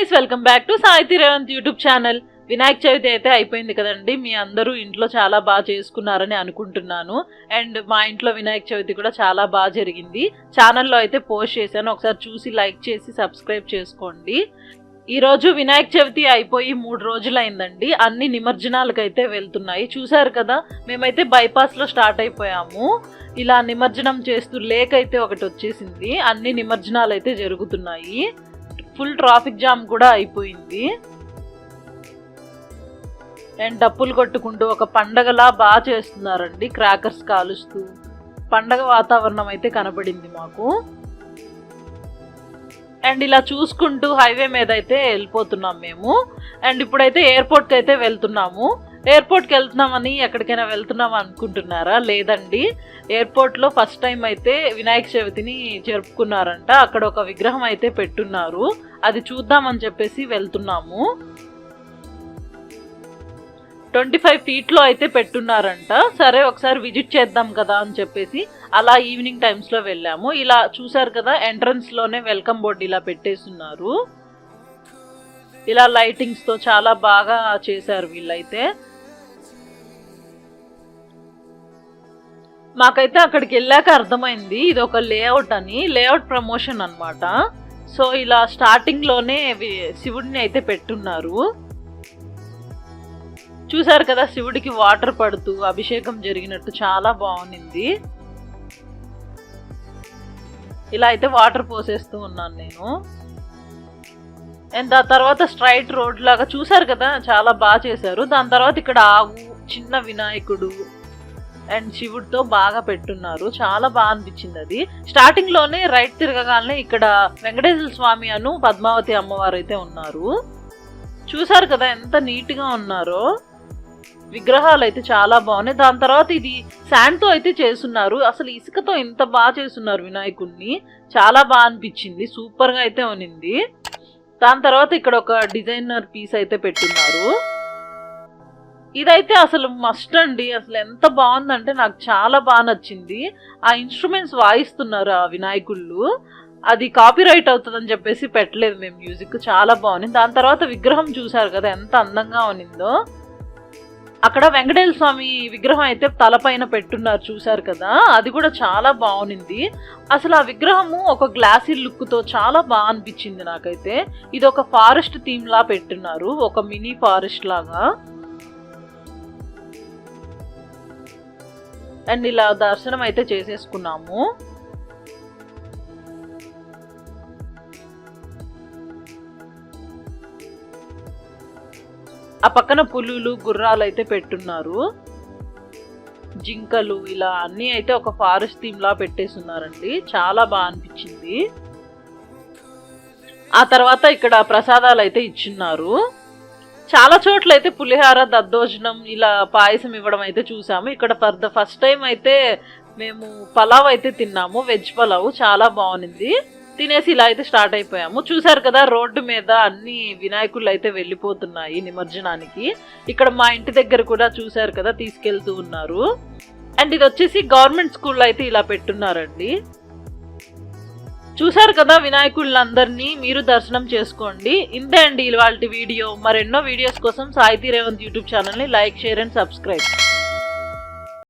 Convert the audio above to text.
Guys welcome back to Sahithi Revanth YouTube channel. Vinayaka Chavithi అయితే అయిపోయింది కదండి. మీ అందరూ ఇంట్లో చాలా బాగా చేసుకున్నారని అనుకుంటున్నాను. అండ్ మా ఇంట్లో వినాయక చవితి కూడా చాలా బాగా జరిగింది. ఛానల్లో అయితే పోస్ట్ చేశాను. ఒకసారి చూసి లైక్ చేసి సబ్స్క్రైబ్ చేసుకోండి. ఈరోజు వినాయక చవితి అయిపోయి మూడు రోజులైందండి. అన్ని నిమజ్జనాలకు అయితే వెళ్తున్నాయి. చూసారు కదా మేమైతే బైపాస్లో స్టార్ట్ అయిపోయాము. ఇలా నిమజ్జనం చేస్తూ లేక్ అయితే ఒకటి వచ్చేసింది. అన్ని నిమజ్జనాలు అయితే జరుగుతున్నాయి. ఫుల్ ట్రాఫిక్ జామ్ కూడా అయిపోయింది. అండ్ డప్పులు కొట్టుకుంటూ ఒక పండగలా బాగా చేస్తున్నారండి క్రాకర్స్ కాలుస్తూ. పండగ వాతావరణం అయితే కనబడింది మాకు. అండ్ ఇలా చూసుకుంటూ హైవే మీద అయితే వెళ్ళిపోతున్నాం మేము. అండ్ ఇప్పుడైతే ఎయిర్పోర్ట్కి అయితే వెళ్తున్నాము. ఎయిర్పోర్ట్కి వెళ్తున్నామని ఎక్కడికైనా వెళ్తున్నాం అనుకుంటున్నారా? లేదండి. ఎయిర్పోర్ట్లో ఫస్ట్ టైం అయితే వినాయక చవితిని జరుపుకున్నారంట. అక్కడ ఒక విగ్రహం అయితే పెట్టున్నారు. అది చూద్దామని చెప్పేసి వెళ్తున్నాము. ట్వంటీ ఫైవ్ ఫీట్లో అయితే పెట్టున్నారంట. సరే ఒకసారి విజిట్ చేద్దాం కదా అని చెప్పేసి అలా ఈవినింగ్ టైమ్స్లో వెళ్ళాము. ఇలా చూసారు కదా ఎంట్రన్స్లోనే వెల్కమ్ బోర్డు ఇలా పెట్టేస్తున్నారు. ఇలా లైటింగ్స్తో చాలా బాగా చేశారు వీళ్ళైతే. మాకైతే అక్కడికి వెళ్ళాక అర్థమైంది ఇది ఒక లేఅవుట్ అని లేఅవుట్ ప్రమోషన్ అనమాట సో ఇలా స్టార్టింగ్లోనే శివుడిని అయితే పెట్టున్నారు. చూసారు కదా శివుడికి వాటర్ పడుతూ అభిషేకం జరిగినట్టు చాలా బాగుంది. ఇలా అయితే వాటర్ పోసేస్తూ ఉన్నాను నేను. అండ్ దాని తర్వాత స్ట్రైట్ రోడ్ లాగా చూసారు కదా చాలా బాగా చేశారు. దాని తర్వాత ఇక్కడ ఆవు చిన్న వినాయకుడు అండ్ శివుడితో బాగా పెట్టున్నారు. చాలా బాగా అనిపించింది అది. స్టార్టింగ్లోనే రైట్ తిరగగానే ఇక్కడ వెంకటేశ్వర స్వామి అను పద్మావతి అమ్మవారు అయితే ఉన్నారు. చూసారు కదా ఎంత నీట్గా ఉన్నారో. విగ్రహాలు అయితే చాలా బాగున్నాయి. దాని తర్వాత ఇది శాండ్తో అయితే చేస్తున్నారు. అసలు ఇసుకతో ఇంత బాగా చేస్తున్నారు వినాయకుడిని చాలా బాగా అనిపించింది. సూపర్గా అయితే ఉనింది దాని తర్వాత ఇక్కడ ఒక డిజైనర్ పీస్ అయితే పెట్టున్నారు. ఇదైతే అసలు మస్ట్ అండి. అసలు ఎంత బాగుందంటే నాకు చాలా బాగా నచ్చింది. ఆ ఇన్స్ట్రుమెంట్స్ వాయిస్తున్నారు ఆ వినాయకుళ్ళు. అది కాపీ రైట్ అవుతుందని చెప్పేసి పెట్టలేదు మేము మ్యూజిక్ చాలా బాగుంది. దాని తర్వాత విగ్రహం చూశారు కదా ఎంత అందంగా ఉన్నిందో. అక్కడ వెంకటేశ్వర స్వామి విగ్రహం అయితే తలపైన పెట్టున్నారు చూశారు కదా అది కూడా చాలా బాగుంది. అసలు ఆ విగ్రహము ఒక గ్లాసీ లుక్తో చాలా బాగా అనిపించింది నాకైతే. ఇది ఒక ఫారెస్ట్ థీమ్ లా పెట్టున్నారు ఒక మినీ ఫారెస్ట్ లాగా. అండ్ ఇలా దర్శనం అయితే చేసేసుకున్నాము. ఆ పక్కన పులులు గుర్రాలు అయితే పెట్టున్నారు. జింకలు ఇలా అన్నీ అయితే ఒక ఫారెస్ట్ థీమ్ లా పెట్టేసున్నారండి. చాలా బాగా అనిపించింది. ఆ తర్వాత ఇక్కడ ప్రసాదాలు అయితే ఇచ్చిన్నారు. చాలా చోట్ల అయితే పులిహార దద్దోజనం ఇలా పాయసం ఇవ్వడం అయితే చూసాము. ఇక్కడ ఫర్ ద ఫస్ట్ టైం అయితే మేము పలావ్ అయితే తిన్నాము. వెజ్ పలావ్ చాలా బాగుంది. తినేసి ఇలా అయితే స్టార్ట్ అయిపోయాము. చూసారు కదా రోడ్డు మీద అన్ని వినాయకులు అయితే వెళ్ళిపోతున్నాయి నిమజ్జనానికి. ఇక్కడ మా ఇంటి దగ్గర కూడా చూసారు కదా తీసుకెళ్తూ ఉన్నారు. అండ్ ఇది వచ్చేసి గవర్నమెంట్ స్కూల్లో అయితే ఇలా పెట్టున్నారండి. చూసారు కదా వినాయకుళ్ళందరినీ మీరు దర్శనం చేసుకోండి. ఇంతే అండి ఇవాళ వీడియో. మరెన్నో వీడియోస్ కోసం సాహితీ రేవంత్ యూట్యూబ్ ఛానల్ని లైక్ షేర్ అండ్ సబ్స్క్రైబ్.